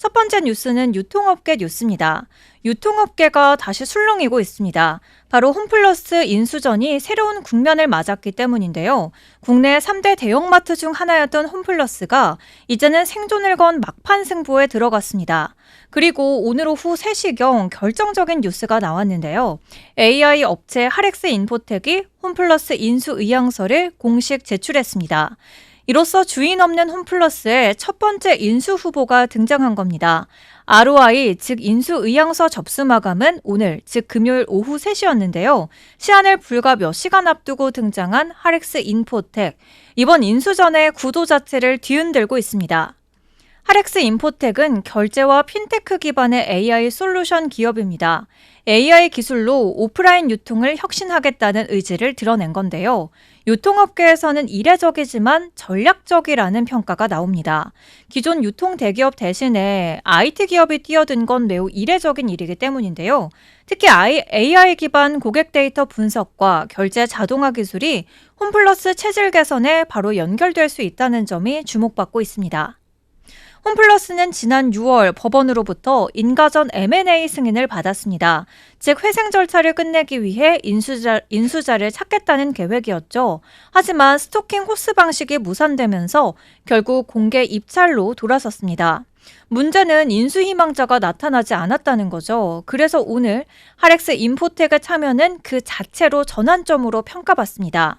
첫 번째 뉴스는 유통업계 뉴스입니다. 유통업계가 다시 술렁이고 있습니다. 바로 홈플러스 인수전이 새로운 국면을 맞았기 때문인데요. 국내 3대 대형마트 중 하나였던 홈플러스가 이제는 생존을 건 막판 승부에 들어갔습니다. 그리고 오늘 오후 3시경 결정적인 뉴스가 나왔는데요. AI 업체 하렉스 인포텍이 홈플러스 인수 의향서를 공식 제출했습니다. 이로써 주인 없는 홈플러스의 첫 번째 인수 후보가 등장한 겁니다. ROI, 즉 인수 의향서 접수 마감은 오늘, 즉 금요일 오후 3시였는데요. 시한을 불과 몇 시간 앞두고 등장한 하렉스 인포텍. 이번 인수 전에 구도 자체를 뒤흔들고 있습니다. 하렉스 인포텍은 결제와 핀테크 기반의 AI 솔루션 기업입니다. AI 기술로 오프라인 유통을 혁신하겠다는 의지를 드러낸 건데요. 유통업계에서는 이례적이지만 전략적이라는 평가가 나옵니다. 기존 유통 대기업 대신에 IT 기업이 뛰어든 건 매우 이례적인 일이기 때문인데요. 특히 AI 기반 고객 데이터 분석과 결제 자동화 기술이 홈플러스 체질 개선에 바로 연결될 수 있다는 점이 주목받고 있습니다. 홈플러스는 지난 6월 법원으로부터 인가전 M&A 승인을 받았습니다. 즉 회생 절차를 끝내기 위해 인수자, 인수자를 찾겠다는 계획이었죠. 하지만 스토킹 호스 방식이 무산되면서 결국 공개 입찰로 돌아섰습니다. 문제는 인수 희망자가 나타나지 않았다는 거죠. 그래서 오늘 하렉스 인포텍의 참여는 그 자체로 전환점으로 평가받습니다.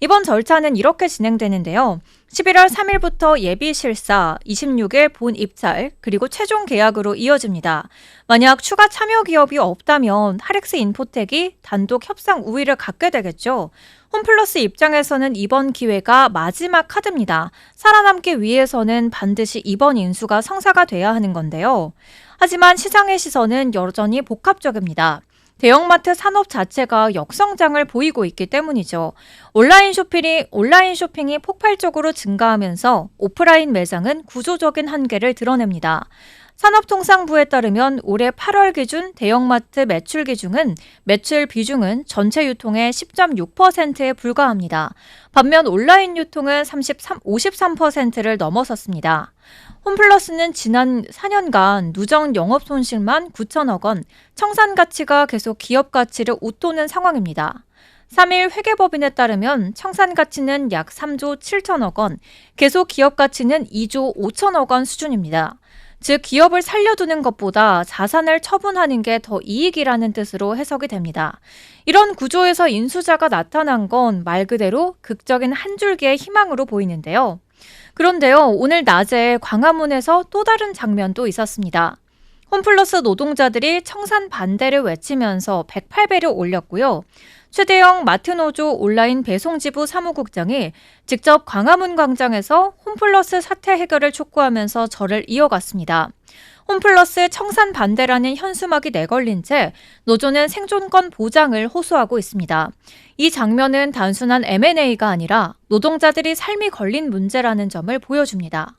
이번 절차는 이렇게 진행되는데요. 11월 3일부터 예비 실사, 26일 본 입찰, 그리고 최종 계약으로 이어집니다. 만약 추가 참여 기업이 없다면 하렉스 인포텍이 단독 협상 우위를 갖게 되겠죠. 홈플러스 입장에서는 이번 기회가 마지막 카드입니다. 살아남기 위해서는 반드시 이번 인수가 성사가 돼야 하는 건데요. 하지만 시장의 시선은 여전히 복합적입니다. 대형마트 산업 자체가 역성장을 보이고 있기 때문이죠. 온라인 쇼핑이, 온라인 쇼핑이 폭발적으로 증가하면서 오프라인 매장은 구조적인 한계를 드러냅니다. 산업통상부에 따르면 올해 8월 기준 대형마트 매출 기준은 매출 비중은 전체 유통의 10.6%에 불과합니다. 반면 온라인 유통은 33, 53%를 넘어섰습니다. 홈플러스는 지난 4년간 누적 영업 손실만 9천억 원, 청산 가치가 계속 기업 가치를 웃도는 상황입니다. 3일 회계법인에 따르면 청산 가치는 약 3조 7천억 원, 계속 기업 가치는 2조 5천억 원 수준입니다. 즉 기업을 살려두는 것보다 자산을 처분하는 게 더 이익이라는 뜻으로 해석이 됩니다. 이런 구조에서 인수자가 나타난 건 말 그대로 극적인 한 줄기의 희망으로 보이는데요. 그런데요, 오늘 낮에 광화문에서 또 다른 장면도 있었습니다. 홈플러스 노동자들이 청산 반대를 외치면서 108배를 올렸고요. 최대영 마트노조 온라인 배송지부 사무국장이 직접 광화문 광장에서 홈플러스 사태 해결을 촉구하면서 절을 이어갔습니다. 홈플러스 청산 반대라는 현수막이 내걸린 채 노조는 생존권 보장을 호소하고 있습니다. 이 장면은 단순한 M&A가 아니라 노동자들이 삶이 걸린 문제라는 점을 보여줍니다.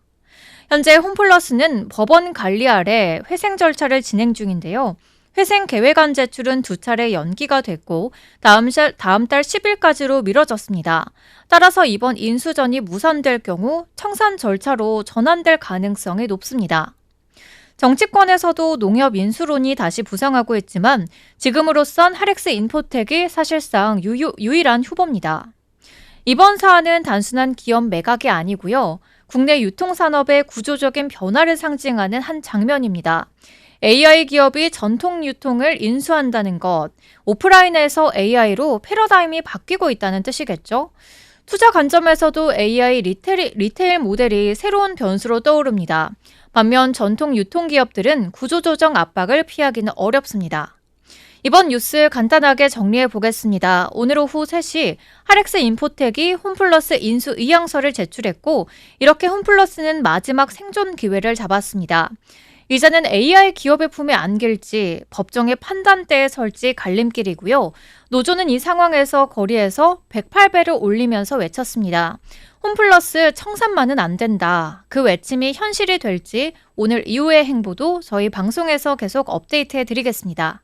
현재 홈플러스는 법원 관리 아래 회생 절차를 진행 중인데요. 회생 계획안 제출은 두 차례 연기가 됐고 다음, 달 10일까지로 미뤄졌습니다. 따라서 이번 인수전이 무산될 경우 청산 절차로 전환될 가능성이 높습니다. 정치권에서도 농협 인수론이 다시 부상하고 있지만 지금으로선 하렉스 인포텍이 사실상 유유, 유일한 후보입니다. 이번 사안은 단순한 기업 매각이 아니고요. 국내 유통산업의 구조적인 변화를 상징하는 한 장면입니다. AI 기업이 전통 유통을 인수한다는 것, 오프라인에서 AI로 패러다임이 바뀌고 있다는 뜻이겠죠? 투자 관점에서도 AI 리테일, 리테일 모델이 새로운 변수로 떠오릅니다. 반면 전통 유통기업들은 구조조정 압박을 피하기는 어렵습니다. 이번 뉴스 간단하게 정리해 보겠습니다. 오늘 오후 3시 하렉스 인포텍이 홈플러스 인수 의향서를 제출했고 이렇게 홈플러스는 마지막 생존 기회를 잡았습니다. 이제는 AI 기업의 품에 안길지 법정의 판단대에 설지 갈림길이고요. 노조는 이 상황에서 거리에서 108배를 올리면서 외쳤습니다. 홈플러스 청산만은 안 된다. 그 외침이 현실이 될지 오늘 이후의 행보도 저희 방송에서 계속 업데이트해 드리겠습니다.